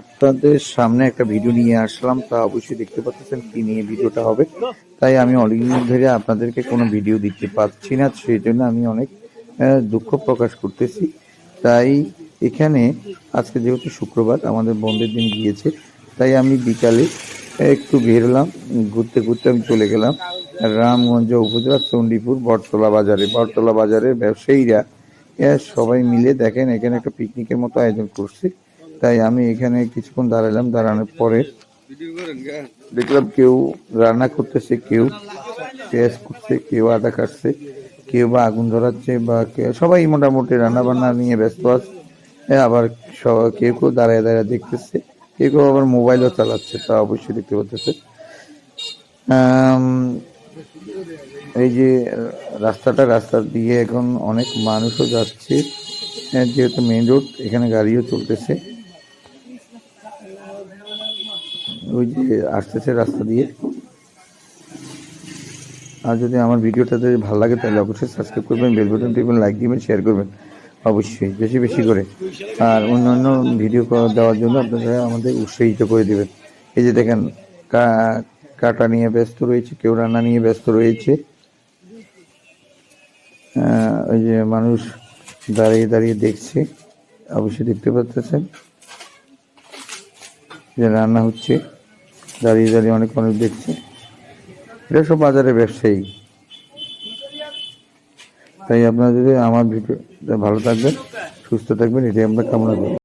আপনাদের সামনে একটা ভিডিও নিয়ে আসলাম, তা অবশ্যই দেখতে পাচ্ছেন কি নিয়ে ভিডিওটা হবে। তাই আমি অনেকদিন ধরে আপনাদেরকে কোনো ভিডিও দিতে পারছি না সেই জন্য আমি অনেক দুঃখ প্রকাশ করতেছি। তাই এখানে আজকে যেহেতু শুক্রবার, আমাদের বন্ধের দিন গিয়েছে, তাই আমি বিকালে একটু বেরোলাম ঘুরতে ঘুরতে আমি চলে গেলাম রামগঞ্জ উপজেলা চণ্ডীপুর বটতলা বাজারে। বটতলা বাজারের ব্যবসায়ীরা সবাই মিলে দেখেন, এখানে একটা পিকনিকের মতো আয়োজন করছে। তাই আমি এখানে কিছুক্ষণ দাঁড়ালাম দাঁড়ানোর পরে দেখলাম কেউ রান্না করতেছে, কেউ পেঁয়াজ করছে কেউ আদা কাটছে, কেউ বা আগুন ধরাচ্ছে বা সবাই মোটামুটি রান্না বান্না নিয়ে ব্যস্ত আছে। আবার কেউ কেউ দাঁড়ায় দাঁড়ায় দেখতেছে, কেউ কেউ আবার মোবাইলও চালাচ্ছে, তা অবশ্যই দেখতে পাচ্ছে এই যে রাস্তাটা, রাস্তা দিয়ে এখন অনেক মানুষও যাচ্ছে। যেহেতু মেন রোড এখানে গাড়িও চলতেছে। ওই যে আসতেছে রাস্তা দিয়ে। আর যদি আমার ভিডিওটা যদি ভালো লাগে, তাহলে অবশ্যই সাবস্ক্রাইব করবেন বেল বাটন টিপবেন লাইক দিবেন শেয়ার করবেন। অবশ্যই, বেশি বেশি করে। আর অন্যান্য ভিডিও দেওয়ার জন্য আপনারা আমাদের উৎসাহিত করে দেবেন। এই যে দেখেন কাটা নিয়ে ব্যস্ত রয়েছে, কেউ রান্না নিয়ে ব্যস্ত রয়েছে। ওই যে মানুষ দাঁড়িয়ে দাঁড়িয়ে দেখছে, অবশ্যই দেখতে পাচ্ছেন যে রান্না হচ্ছে। দাঁড়িয়ে দাঁড়িয়ে অনেক মানুষ দেখছে। এটা সব বাজারে ব্যবসায়ী। তাই আপনারা যদি আমার ভিডিও ভালো থাকবেন, সুস্থ থাকবেন, এটাই আমরা কামনা করি।